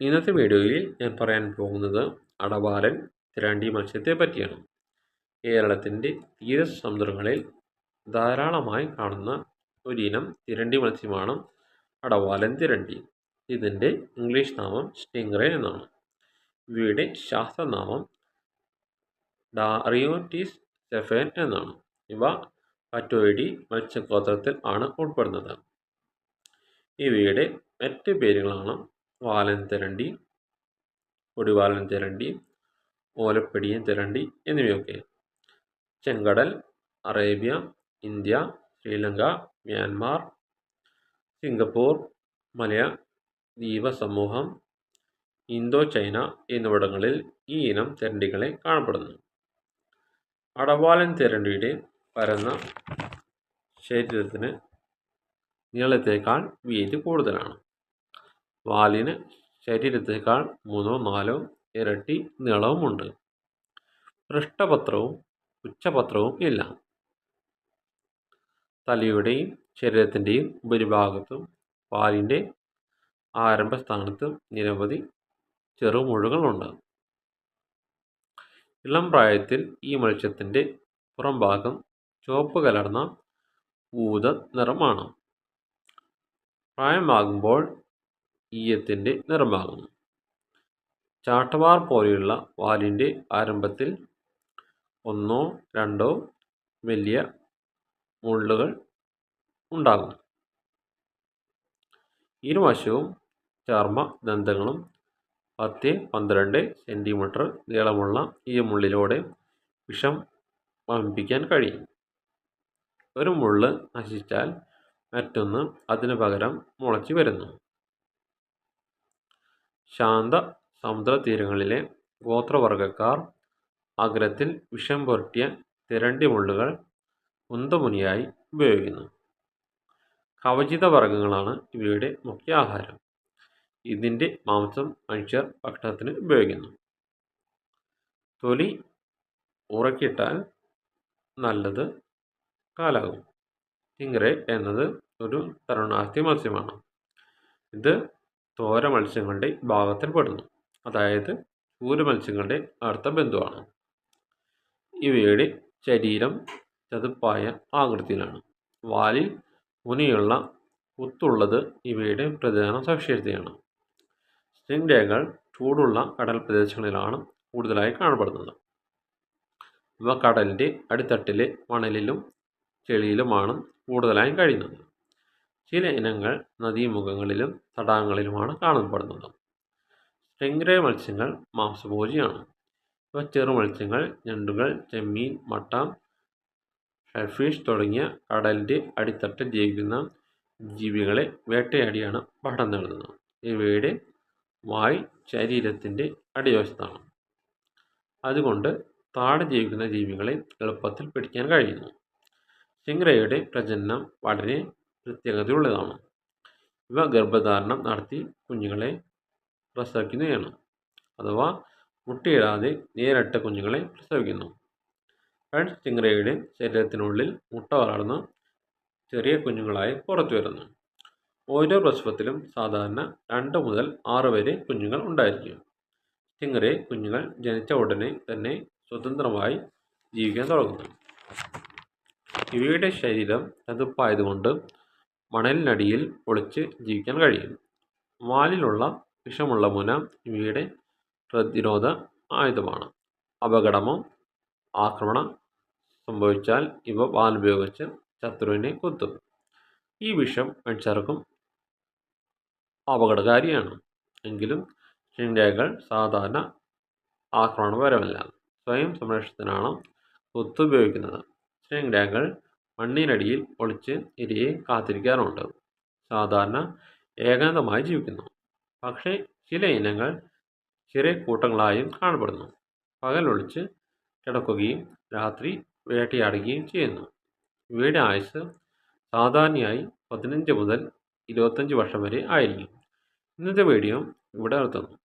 ഇന്നത്തെ വീഡിയോയിൽ ഞാൻ പറയാൻ പോകുന്നത് അടവാലൻ തിരാണ്ടി മത്സ്യത്തെ പറ്റിയാണ്. കേരളത്തിന്റെ തീരസമുദ്രങ്ങളിൽ ധാരാളമായി കാണുന്ന ഒരിനം തിരണ്ടി മത്സ്യമാണ് അടവാലൻ തിരണ്ടി. ഇതിന്റെ ഇംഗ്ലീഷ് നാമം സ്റ്റിംഗ്രേ എന്നാണ്. ഇവയുടെ ശാസ്ത്രനാമം ഡാറിയോറ്റിസ് സെഫേൻ എന്നാണ്. ഇവ പറ്റോയിഡി മത്സ്യഗോത്രത്തിൽ ആണ് ഉൾപ്പെടുന്നത്. ഇവയുടെ മറ്റ് പേരുകളാണ് വാലൻ തെരണ്ടി ഒടിവാലൻ തെരണ്ടി ഓലപ്പടിയൻ തെരണ്ടി എന്നിവയൊക്കെ. ചെങ്കടൽ Arabia India Sri Lanka Myanmar Singapore Malaya ദ്വീപസമൂഹം Indochina എന്നിവിടങ്ങളിൽ ഈ ഇനം തെരണ്ടികളെ കാണപ്പെടുന്നു. അടവാലൻ തെരണ്ടിയുടെ പരന്ന ശരീരത്തിന് നീളത്തേക്കാൾ വീതി കൂടുതലാണ്. വാലിന് ശരീരത്തേക്കാൾ മൂന്നോ നാലോ ഇരട്ടി നീളവുമുണ്ട്. പൃഷ്ഠപത്രവും ഉച്ചപത്രവും ഇല്ല. തലയുടെയും ശരീരത്തിന്റെയും ഉപരിഭാഗത്തും വാലിന്റെ ആരംഭസ്ഥാനത്തും നിരവധി ചെറുമുഴുകളുണ്ട്. ഇളം പ്രായത്തിൽ ഈ മത്സ്യത്തിന്റെ പുറംഭാഗം ചുവപ്പ് കലർന്ന ഊത നിറമാണ് പ്രായമാകുമ്പോൾ ഈയത്തിന്റെ നിറമാകുന്നു ചാട്ടവാർ പോലെയുള്ള വാലിന്റെ ആരംഭത്തിൽ ഒന്നോ രണ്ടോ വലിയ മുള്ളുകൾ ഉണ്ടാകും ഇരുവശവും ചർമ്മ ദന്തങ്ങളും പത്ത് പന്ത്രണ്ട് സെന്റിമീറ്റർ നീളമുള്ള ഈ മുള്ളിലൂടെ വിഷം വമിപ്പിക്കാൻ കഴിയും. ഒരു മുള്ള് നശിച്ചാൽ മറ്റൊന്ന് അതിനു പകരം മുളച്ചു വരുന്നു. ശാന്ത സമുദ്രതീരങ്ങളിലെ ഗോത്രവർഗക്കാർ അഗ്രത്തിൽ വിഷം പുരട്ടിയ തിരണ്ടി മുള്ളുകൾ ഉന്തമുനിയായി ഉപയോഗിക്കുന്നു. കവചിത വർഗങ്ങളാണ് ഇവയുടെ മുഖ്യ ആഹാരം ഇതിന്റെ മാംസം മനുഷ്യർ ഭക്ഷണത്തിന് ഉപയോഗിക്കുന്നു. തൊലി ഉറക്കിട്ടാൽ നല്ലത് കാലാകും. ടിംഗ്രെ എന്നത് ഒരു തരുണാസ്തി മത്സ്യമാണ്. ഇത് തോര മത്സ്യങ്ങളുടെ ഭാഗത്തിൽപ്പെടുന്നു അതായത് ചൂര മത്സ്യങ്ങളുടെ അടുത്ത ബന്ധുവാണ്. ഇവയുടെ ശരീരം ചതുപ്പായ ആകൃതിയിലാണ്. വാലിൽ മുനിയുള്ള കുത്തുള്ളത് ഇവയുടെ പ്രധാന സവിശേഷതയാണ്. സ്റ്റിംഗ്രേകൾ ചൂടുള്ള കടൽ പ്രദേശങ്ങളിലാണ് കൂടുതലായി കാണപ്പെടുന്നത്. ഇവ കടലിന്റെ അടിത്തട്ടിലെ മണലിലും ചെളിയിലുമാണ് കൂടുതലായും കഴിയുന്നത്. ചില ഇനങ്ങൾ നദീമുഖങ്ങളിലും തടാകങ്ങളിലുമാണ് കാണപ്പെടുന്നത്. സ്റ്റിംഗ്രേ മത്സ്യങ്ങൾ മാംസഭോജിയാണ്. ഇവ ചെറു മത്സ്യങ്ങൾ ഞണ്ടുകൾ ചെമ്മീൻ മട്ട ഷെൽഫിഷ് തുടങ്ങിയ കടലിന്റെ അടിത്തട്ടിൽ ജീവിക്കുന്ന ജീവികളെ വേട്ടയാടിയാണ് പഠനം നേടുന്നത്. ഇവയുടെ വായ് ശരീരത്തിന്റെ അടിവശത്താണ്. അതുകൊണ്ട് താഴെ ജീവിക്കുന്ന ജീവികളെ എളുപ്പത്തിൽ പിടിക്കാൻ കഴിയുന്നു. സ്റ്റിംഗ്രയുടെ പ്രജനനം വളരെ പ്രത്യേകതയുള്ളതാണ്. ഇവ ഗർഭധാരണം നടത്തി കുഞ്ഞുങ്ങളെ പ്രസവിക്കുന്നതാണ് അഥവാ മുട്ടയിടാതെ നേരിട്ട കുഞ്ഞുങ്ങളെ പ്രസവിക്കുന്നു. റെഡ് സ്റ്റിംഗ്രയുടെ ശരീരത്തിനുള്ളിൽ മുട്ട വളർന്ന് ചെറിയ കുഞ്ഞുങ്ങളായി പുറത്തു വരുന്നു ഓരോ പ്രസവത്തിലും സാധാരണ രണ്ട് മുതൽ ആറ് വരെ കുഞ്ഞുങ്ങൾ ഉണ്ടായിരിക്കും. സ്റ്റിംഗ്രേ കുഞ്ഞുങ്ങൾ ജനിച്ച ഉടനെ തന്നെ സ്വതന്ത്രമായി ജീവിക്കാൻ തുടങ്ങുന്നു. ഇവയുടെ ശരീരം ചതുപ്പായതുകൊണ്ട് മണലിനടിയിൽ ഒളിച്ച് ജീവിക്കാൻ കഴിയും. വാലിലുള്ള വിഷമുള്ള മുന ഇവയുടെ പ്രതിരോധ ആയുധമാണ്. അപകടമോ ആക്രമണം സംഭവിച്ചാൽ ഇവ വാലുപയോഗിച്ച് ശത്രുവിനെ കൊത്തും. ഈ വിഷം മനുഷ്യർക്കും അപകടകാരിയാണ്. എങ്കിലും ചിണ്ടകൾ സാധാരണ ആക്രമണപരമല്ല. സ്വയം സംരക്ഷണത്തിനാണ് കൊത്തുപയോഗിക്കുന്നത്. ചിണ്ടകൾ മണ്ണിനടിയിൽ ഒളിച്ച് ഇരയെ കാത്തിരിക്കാറുണ്ട്. സാധാരണ ഏകാന്തമായി ജീവിക്കുന്നു. പക്ഷേ ചില ഇനങ്ങൾ ചെറിയ കൂട്ടങ്ങളായും കാണപ്പെടുന്നു. പകലൊളിച്ച് കിടക്കുകയും രാത്രി വേട്ടയാടുകയും ചെയ്യുന്നു. ഇവയുടെ ആയുസ് സാധാരണയായി പതിനഞ്ച് മുതൽ ഇരുപത്തഞ്ച് വർഷം വരെ ആയിരിക്കും. ഇന്നത്തെ വീഡിയോ ഇവിടെ നിർത്തുന്നു.